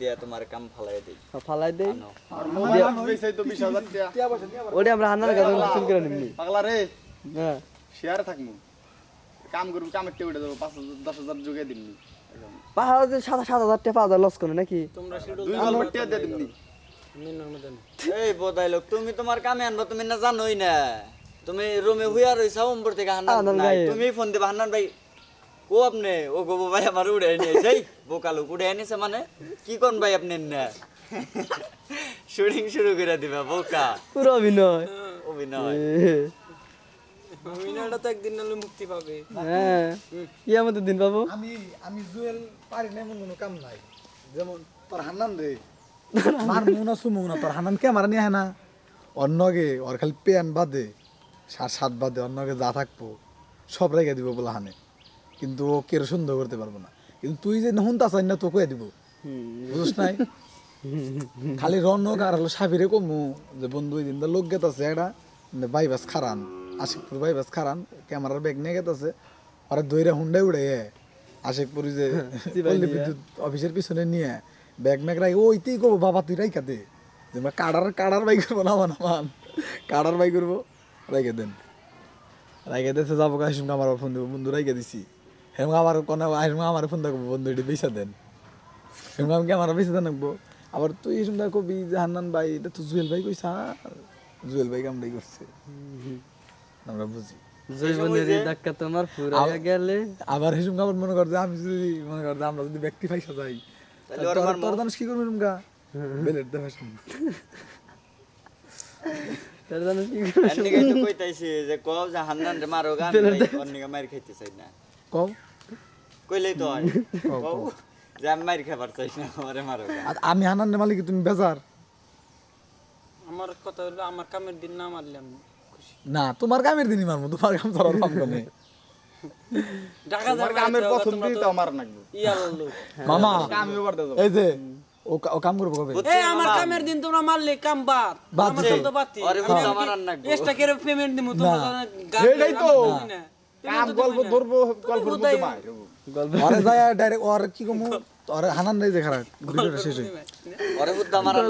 দিয়া তোমার কাম ফালাই দিই। ফালাই দেই। আনো। ওটা আমরা হান্নার কাছে চুল করে নিবি পাগলা রে। হ্যাঁ। শেয়ারে থাকব কাম করব কামের টেবিটে দেবো পাঁচ হাজার দশ যোগে দিমনি। পাহাড় যে সাত সাত হাজার টাকা পাঁচ হাজার লস করে নাকি? দুই নম্বর টিয়া দিয়ে দিমনি। এই বোধাই লোক তুমি তোমার কামে আনবা তুমি না জানোই না। তুমি রুমে হুইয়া রইছাও উম্বর থেকে হান্নান। তুমি ফোন দিবা হান্নান ভাই। ও আপনি? ও গো ভাই আমার উড়ে নিয়েছে এই বোকালুক উড়ে এনেছে মানে? কি কোন ভাই আপনি না শুটিং শুরু করে দিবা বোকা। পুরো অভিনয়। অভিনয়। মিনাটা তো একদিন নাহলে মুক্তি পাবে। হ্যাঁ। কি আমাদের দিন পাবো? আমি আমি জুয়েল পারি না এমন কোনো কাম নাই। যেমন তোর হান্নান রে মার মুনা সুমু না তোর হান্নান ক্যামেরা নিয়ে আয় না অন্যকে ওর খালি প্যান বাদে সাত সাত বাদে অন্যকে যা থাকব। সব রেখে দিব বলে হানে। কিন্তু ও কেউ সুন্দর করতে পারব না। কিন্তু তুই যে হুনতা চাই না তোকে দিব। বুঝছ নাই? খালি রনক আর হলো সাবিরে কমু যে বন্ধু ওই দিন লোক গেতাছে একটা বাইবাস খারান আশিকপুর বাইবাস খারান ক্যামেরার ব্যাগ নিয়ে গেতাছে। ওরা দইরা হুন্ডাই উড়ে আশিকপুর যে বিদ্যুৎ অফিসের পিছনে নিয়ে ব্যাগ ম্যাগ রাখি ওইতেই করব বাবা তুই রাইকা দে। যে কাড়ার কাড়ার বাই করব না মানে মান কাড়ার বাই করব রাইকে দেন। রাইকে দেশে যাব আসুন আমার ফোন দেবো বন্ধু রাইকে দিছি। হেমা আমার কোনো আসুন আমার ফোন দেখব বন্ধু এটি বেসা দেন। হেমা আমি আমার বেসা দেন রাখব আবার তুই এই সময় কবি যে হান্নান ভাই এটা তো জুয়েল ভাই কইসা জুয়েল ভাই কামড়াই করছে। আমরা বুঝি। তোমার গেলে। আবার হিসুম মনে কর আমি যদি মনে কর আমরা যদি ব্যক্তি ফাইসা যাই। তোর মানুষ কি করবি রুমগা বেলেট দেবে শুন তার জানো কি করে? এর নিগাই তো কইতাইছি যে কও যে হান্নান মার খাইতে চাই না। কও। কইলেই তো হয়। কও। যে আমি মার খাবার চাই না আমারে মারো আমি হান্নান মালিক তুমি বেজার। আমার কথা হলো আমার কামের দিন না মারলাম খুশি। না তোমার কামের দিনই মারবো তোমার কাম ধরার পাম কোনে ঢাকা তোমার কামের প্রথম দিন তো আমার নাকবো ইয়ার মামা আমি ওবার দেবো এই যে ও ও কাম করব কবে? এই আমার কামের দিন তোমরা মারলে কাম বাদ। বাদ আমার তো বাতি ওরে আমার আর এক্সট্রা করে পেমেন্ট দিমু না। তোমরা এটাই তো। কাম গল্প ধরবো গল্প যায় ডাইরেক্ট ওর কি কমু? ওর হানান নাই যে খারাপ ভিডিওটা শেষ ওরে বুদ্ধ আমার আর